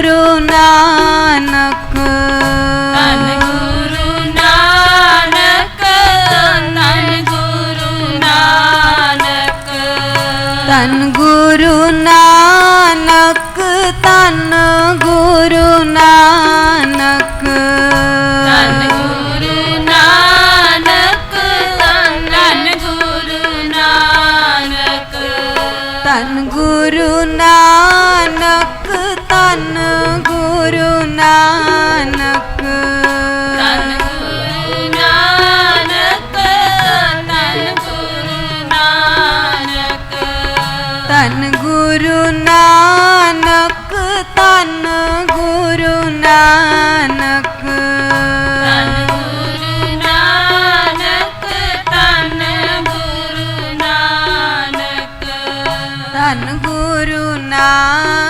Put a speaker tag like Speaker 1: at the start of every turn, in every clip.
Speaker 1: guru. रा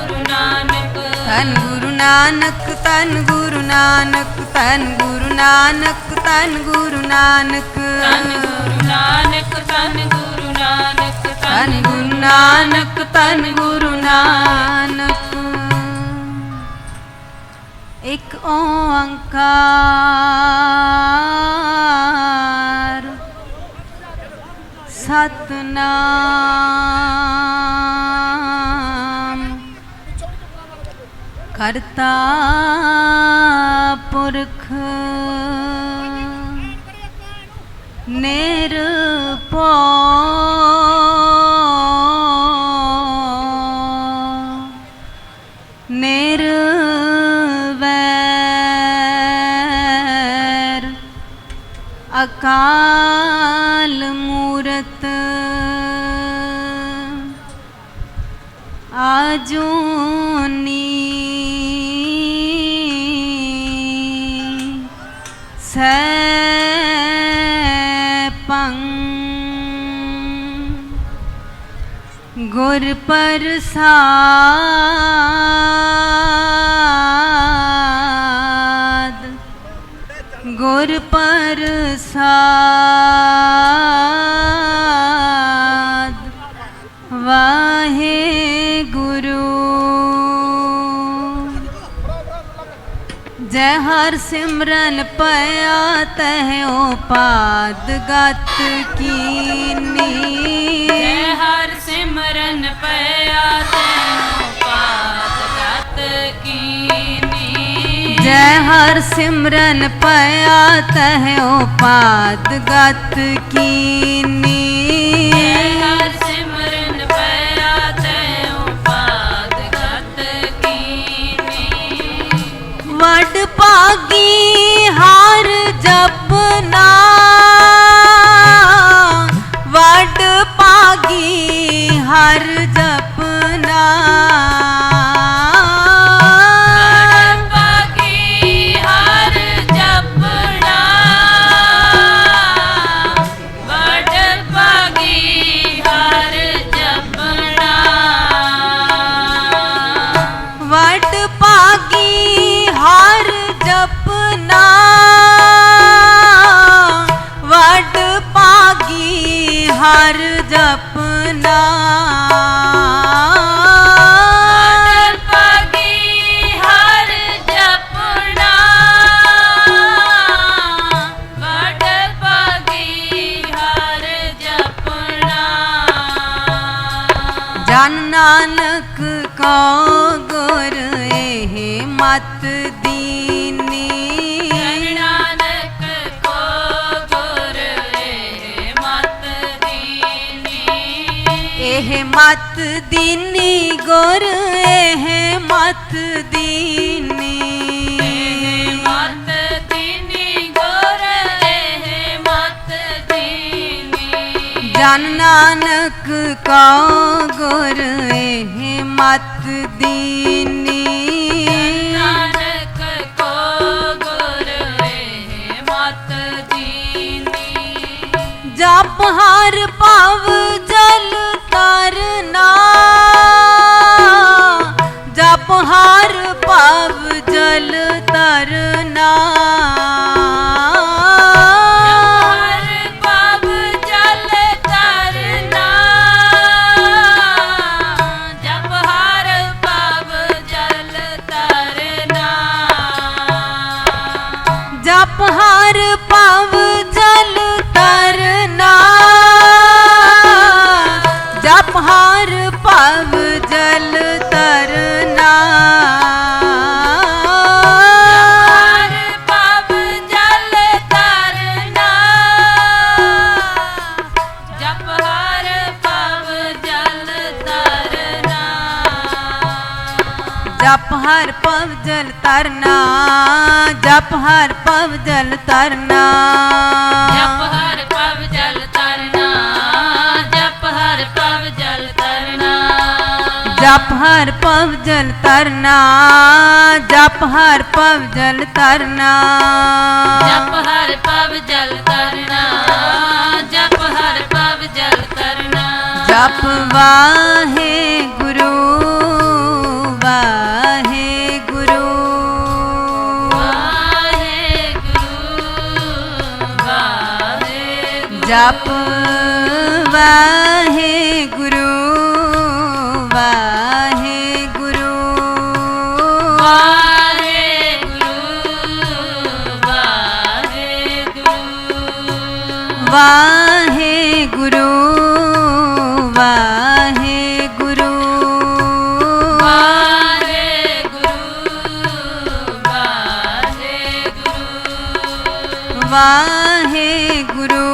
Speaker 2: ਧੰਨ ਗੁਰੂ ਨਾਨਕ ਧੰਨ ਗੁਰੂ ਨਾਨਕ ਧੰਨ ਗੁਰੂ ਨਾਨਕ
Speaker 1: ਧੰਨ ਗੁਰੂ ਨਾਨਕ। ਧੰਨ ਗੁਰੂ ਨਾਨਕ ਧੰਨ ਗੁਰੂ ਨਾਨਕ ਧੰਨ ਗੁਰੂ ਨਾਨਕ
Speaker 2: ਧੰਨ ਗੁਰੂ ਨਾਨਕ।
Speaker 1: ਇੱਕ ਓੰਕਾਰ। ਸਤਨਾਮ। கர்த்தா புருਖ நேரு போ. நேருவர் அகால் மூரத்து. ஆஜூனி ਗੁਰ ਪ੍ਰਸਾਦ। ਗੁਰ ਪ੍ਰਸਾਦ। ਵਾਹਿਗੁਰੂ। ਜੈ ਹਰ ਸਿਮਰਨ ਪਿਆ ਤਹਿ ਪਾਦ ਗਤ ਕੀਨੀ।
Speaker 2: ਜੈ ਹਰ ਸਿਮਰਨ ਪਿਆ ਤੈਨੂੰ ਪਾਤ ਗਤ ਕੀਨੀ
Speaker 1: ਜੈ ਹਰ ਸਿਮਰਨ ਪਿਆ ਤਹਿਓ ਪਾਦ ਗਤ ਕੀਨੀ
Speaker 2: ਜੈ ਹਰ ਸਿਮਰਨ ਪਿਆ ਪਾਤ ਗਤ ਕੀਨੀ
Speaker 1: ਵਡ ਭਾਗੀ ਹਰ ਜਪਨਾ ਵਡ ਭਾਗੀ amar. ਨਾਨਕ ਕਾ ਗੁਰ ਇਹ ਮਤ ਦੀਨੀ।
Speaker 2: ਇਹ ਮਤ ਦੀਨੀ
Speaker 1: ਗੁਰ ਇਹ ਮਤ ਦੀਨੀ। ਜਨ ਨਾਨਕ ਕੋ ਗੁਰ ਇਹ ਮਤ ਜਲ ਤਰਨਾ
Speaker 2: ਪਵ ਜਪ ਹਰ ਪਵ ਜਲ ਤਰਨਾ
Speaker 1: ਜਪ ਹਰ ਭਵ ਜਲ ਤਰਨਾ ਜਪ
Speaker 2: ਜਪ ਹਰ
Speaker 1: ਭਵ ਜਲ ਤਰਨਾ ਜਪ ਹਰ ਭਵ ਜਲ ਤਰਨਾ
Speaker 2: ਜਪ ਹਰ ਪਵ ਜਲ ਤਰਨਾ ਜਪ ਹਰ ਪਵ ਜਲ ਤਰਨਾ
Speaker 1: ਜਪ ਵਾਹੇ ਵਾਹੇ ਗੁਰੂ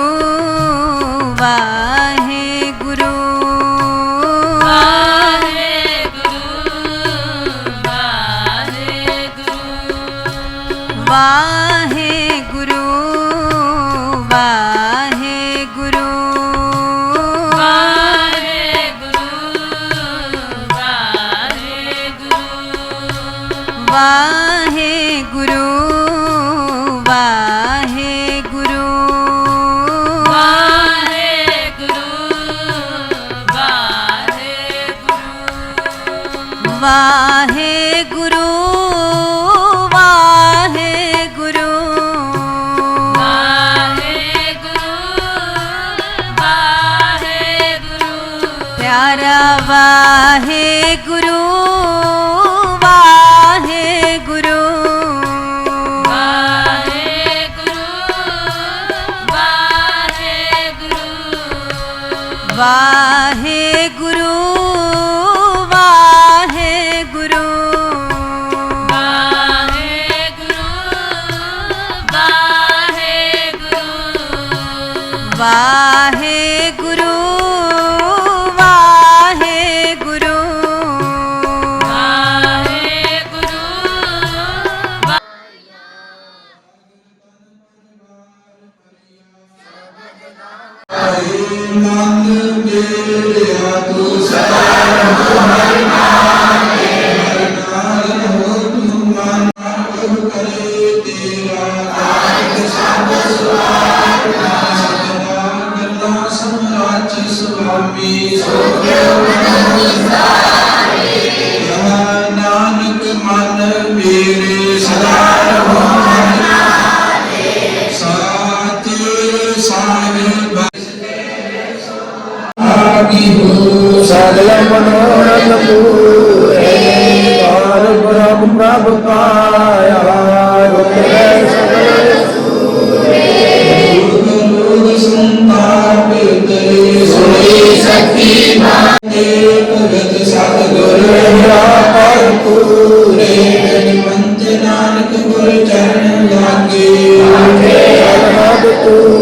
Speaker 3: Mm-hmm. ਪ੍ਰਭੂ
Speaker 4: ਸਗਲ ਮਨੋਰਥ ਪੂਰੇ ਪਾਰ ਬ੍ਰਹਮ ਪ੍ਰਭ ਪਾਇਆ, ਰੁਕੈ ਸਗਲ
Speaker 3: ਸੂਰੇ ਗੁਰੂ ਗੁਰੂ ਸੰਤਾਨ ਪਿਤੇ ਸੁਣੀ ਸਖੀ ਮਾਤੇ ਭਗਤ ਸਤ ਗੁਰ
Speaker 4: ਮੇਰਾ ਪਰ ਪੂਰੇ
Speaker 3: ਨਿਮੰਤ ਨਾਨਕ ਗੁਰ ਚਰਨ ਲਾਗੇ, ਆਖੇ ਅਨੰਦ ਤੂੰ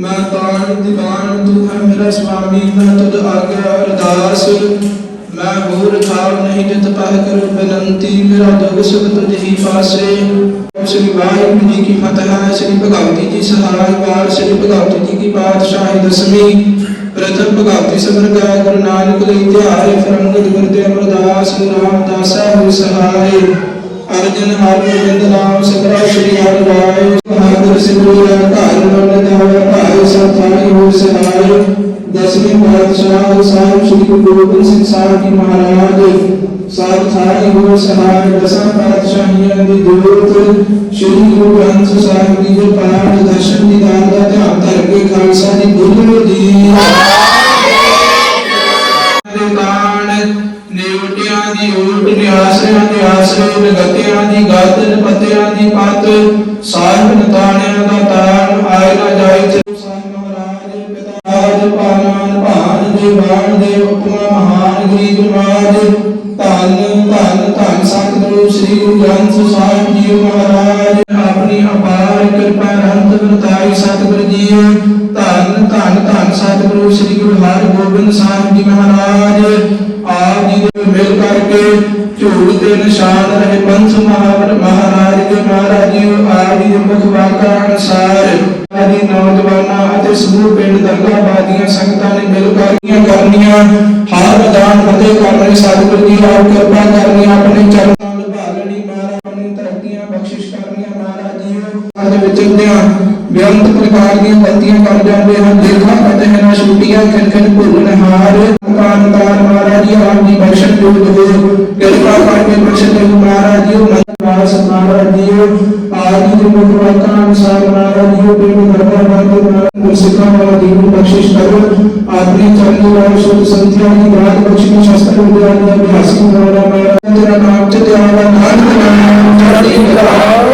Speaker 3: ਮੈਂ ਤਾਣ ਦੀਵਾਨ ਤੂੰ ਹੈ ਮੇਰਾ ਸੁਆਮੀ ਮੈਂ ਤੁਧ ਆਗਿਆ ਅਰਦਾਸ। घोर थाव नहीं जत पाह कर बनंती मेरा दुख सुख तुझ ही पासे श्री वाहिगुरु जी की फतह श्री भगवती जी सहाय बार श्री भगवती जी की पातशाही दसवीं प्रथम भगवती समर का गुरु नानक ले फरंग गुरु गुरुते अमरदास राम दास हो सहाय अर्जुन हर गोविंद नाम सकरा श्री हर राय महागुरु सिमरो रंकार मन दाव पाय सताय हो सहाय दसवीं पातशाह साहब ਸਹਾਇ ਦਸਵੇਂ ਪਾਤਸ਼ਾਹ ਸਾਹਿਬ ਸ੍ਰੀ ਗੁਰੂ ਗੋਬਿੰਦ ਸਿੰਘ ਸਾਹਿਬ ਜੀ ਮਹਾਰਾਜ, ਸਾਹਿਬ ਥਾਈ ਹੋ ਸਹਾਇ ਦਸਾਂ ਪਾਤਸ਼ਾਹੀਆਂ ਦੀ ਜੋਤ ਸ੍ਰੀ ਗੁਰੂ ਗ੍ਰੰਥ ਸਾਹਿਬ ਜੀ ਦੇ ਪਾਠ, ਦਰਸ਼ਨ ਦੀਦਾਰ ਦਾ ਧਿਆਨ ਧਰ ਕੇ ਖਾਲਸਾ ਦੀ ਗੁਰੂ ਜੀ ਦੇ ਦਾਨ ਨੇਵਟਿਆਂ ਦੀ ਓਟ ਨਿਆਸਰਿਆਂ ਦੇ ਆਸਰੇ, ਨਗਤਿਆਂ ਦੀ ਗੱਦ ਨਪਤਿਆਂ ਦੀ ਪੱਤ ਸਾਹਿਬ ਮਹਾਨ ਗਰੀਬ ਧੰਨ ਧੰਨ ਧੰਨ ਸਤਿਗੁਰੂ ਸ੍ਰੀ ਗੁਰੂ ਗ੍ਰੰਥ ਸਾਹਿਬ ਜੀ ਮਹਾਰਾਜ। ਆਪਣੀ ਅਪਾਰ ਕਿਰਪਾ ਰੰਤ ਵਰਤਾਈ ਸਤਿਗੁਰੂ ਜੀ ਧੰਨ ਧੰਨ ਧੰਨ ਸਤਿਗੁਰੂ ਸ੍ਰੀ ਗੁਰੂ ਹਰਿਗੋਬਿੰਦ ਸਾਹਿਬ ਜੀ ਮਹਾਰਾਜ। ਆਪ ਜੀ ਦੇ ਮਿਲ ਕਰਕੇ ਝੂਠ ਦੇ ਨਿਸ਼ਾਨ ਰਹੇ ਪੰਥ ਮਹਾਵਰ ਮਹਾਰਾਜ ਦੇ ਮਹਾਰਾਜ ਜੀ, ਆਪ ਜੀ ਦੇ ਮੁਖ ਵਾਕਾ ਅਨਸਾਰ ਆਦੀ ਨੌਜਵਾਨਾਂ ਅਤੇ ਸਮੂਹ ਪਿੰਡ ਦਰਗਾਹਬਾਦੀਆਂ ਸੰਗਤਾਂ ਨੇ ਮਿਲ ਕਰਕੇ ਕਰਨੀਆਂ, ਹਾਰ ਮੈਦਾਨ ਫਤਿਹ ਕਰਨੇ ਸਤਿਗੁਰੂ ਜੀ ਆਪ ਕਿਰਪਾ ਕਰਨੀ ਆਪਣੇ ਚਰਨਾਂ ਨਾਲ ਭਾਲਣੀ ਮਹਾਰਾਜ ਆਪਣੀ ਤਰੱਕੀਆਂ, ਬਖਸ਼ਿਸ਼ ਕਰਨੀਆਂ ਮਹਾਰਾਜ ਜੀ ਸਾਡੇ ਵਿੱਚ ਹੁੰਦਿਆਂ। ਬੇਅੰਤ ਪ੍ਰਕਾਰ ਦੀਆਂ ਗਲਤੀਆਂ ਕਰ ਜਾਂਦੇ ਹਨ ਦੇਖਾ ਪਤੇ ਨਾ ਛੁੱਟੀਆਂ ਖਿਨ ਭੁੱਲਣ, ਹਾਰ ਕਾਨ ਮਹਾਰਾਜ ਜੀ, ਆਪ ਦੀ ਬਖਸ਼ਣ ਜੋਗ ਹੋ। ਕਿਰਪਾ ਕਰਕੇ ਬਖਸ਼ ਦੇ ਮਹਾਰਾਜ ਜੀ ਆਪ ਅਨੁਸਾਰ ਮਹਾਰਾਜ ਜੀ ਪਿੰਡ ਦਰਬਾਰ ਬਾਦ ਮਹਾਰਾਜ ਸਿੱਖਾਂ ਵਾਲਾ ਜੀਵਨ ਬਖਸ਼ਿਸ਼ ਕਰੋ ਆਪਣੀ ਚਰਨੀ ਵਾਲੀ ਸੁਧ ਸੰਤਿਆ ਦੀ ਦਾਤ ਬਖਸ਼ਿਸ਼ ਸ਼ਸਤਰ ਵਿਦਿਆਨ ਦਾ ਅਭਿਆਸੀ ਮਹਾਰਾਜ ਮਹਾਰਾਜ ਤੇਰਾ ਨਾਮ ਤੇ ਆਵਾ ਨਾਨਕ ਨਾਮ ਚੜ੍ਹਦੀ ਕਲਾ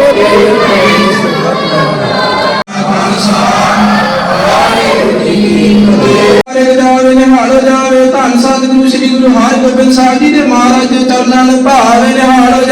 Speaker 3: ਧੰਨ ਸਤਿਗੁਰੂ ਸ੍ਰੀ ਗੁਰੂ ਹਰਿਗੋਬਿੰਦ ਸਾਹਿਬ ਜੀ ਦੇ ਮਹਾਰਾਜ ਦੇ ਚਰਨਾਂ ਨੂੰ ਭਾਵੇ ਨਿਹਾਲ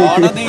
Speaker 5: കോടതി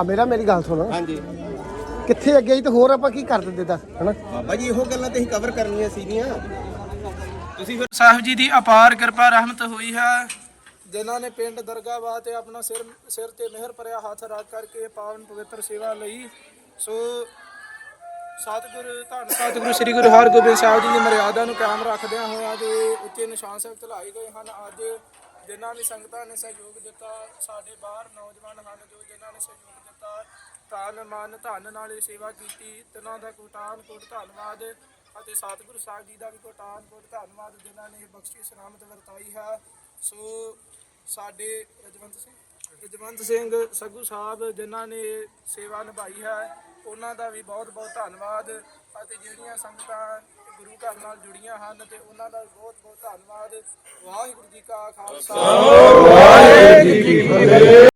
Speaker 5: ਹੁਣ
Speaker 6: ਭਾ ਮੇਰਾ ਮੇਰੀ ਗੱਲ ਸੁਣ।
Speaker 5: ਹਾਂਜੀ।
Speaker 6: ਕਿੱਥੇ ਅੱਗੇ ਹੀ ਤੇ ਹੋਰ ਆਪਾਂ ਕੀ ਕਰ ਦਿੰਦੇ ਦੱਸ ਹਨਾ?
Speaker 5: ਬਾਬਾ ਜੀ ਇਹੋ ਗੱਲਾਂ ਤੇ ਅਸੀਂ ਕਵਰ ਕਰਨੀਆਂ ਸੀਗੀਆਂ। ਤੁਸੀਂ ਫਿਰ
Speaker 3: ਸਾਹਿਬ ਜੀ ਦੀ ਅਪਾਰ ਕਿਰਪਾ ਰਹਿਮਤ ਹੋਈ ਹੈ। ਜਿਨ੍ਹਾਂ ਨੇ ਪਿੰਡ ਦਰਗਾਹਬਾਦ ਤੇ ਆਪਣਾ ਸਿਰ ਸਿਰ ਤੇ ਮਿਹਰ ਭਰਿਆ ਹੱਥ ਰੱਖ ਕਰਕੇ ਪਾਵਨ ਪਵਿੱਤਰ ਸੇਵਾ ਲਈ। ਸੋ ਸਤਿਗੁਰੂ ਧੰਨ ਸਤਿਗੁਰੂ ਸ੍ਰੀ ਗੁਰੂ ਹਰਗੋਬਿੰਦ ਸਾਹਿਬ ਜੀ ਦੀ ਮਰਿਆਦਾ ਨੂੰ ਕਾਇਮ ਰੱਖਦਿਆਂ ਹੋਇਆ ਜੋ ਉੱਚੇ ਨਿਸ਼ਾਨ ਸਾਹਿਬ ਚਲਾਏ ਗਏ ਹਨ। ਅੱਜ ਜਿਨ੍ਹਾਂ ਨੇ ਸੰਗਤਾਂ ਨੇ ਸਹਿਯੋਗ ਦਿੱਤਾ ਸਾਡੇ ਬਾਹਰ ਨੌਜਵਾਨ ਹਨ ਜੋ ਜਿਨ੍ਹਾਂ ਨੇ ਸਹਿਯੋਗ ਤਨ ਮਨ ਧਨ ਨਾਲ ਇਹ ਸੇਵਾ ਕੀਤੀ। ਤਿਨਾਂ ਦਾ ਕੋਟਾਨ ਕੋਟ ਧੰਨਵਾਦ ਅਤੇ ਸਤਿਗੁਰੂ ਸਾਹਿਬ ਜੀ ਦਾ ਵੀ ਕੋਟਾਨ ਕੋਟ ਧੰਨਵਾਦ, ਜਿਨ੍ਹਾਂ ਨੇ ਬਖਸ਼ੀ ਬਖਸ਼ਿਸ਼ ਵਰਤਾਈ ਹੈ। ਸੋ ਸਾਡੇ ਰਜਵੰਤ ਸਿੰਘ ਰਜਵੰਤ ਸਿੰਘ ਸੱਗੂ ਸਾਹਿਬ, ਜਿਨ੍ਹਾਂ ਨੇ ਸੇਵਾ ਨਿਭਾਈ ਹੈ, ਉਹਨਾਂ ਦਾ ਵੀ ਬਹੁਤ ਬਹੁਤ ਧੰਨਵਾਦ। ਅਤੇ ਜਿਹੜੀਆਂ ਸੰਗਤਾਂ ਗੁਰੂ ਘਰ ਨਾਲ ਜੁੜੀਆਂ ਹਨ ਤੇ ਉਹਨਾਂ ਦਾ ਵੀ ਬਹੁਤ ਬਹੁਤ ਧੰਨਵਾਦ। ਵਾਹਿਗੁਰੂ ਜੀ ਕਾ ਖਾਲਸਾ। ਵਾਹਿਗੁਰੂ ਜੀ ਕੀ ਫਤਿਹ।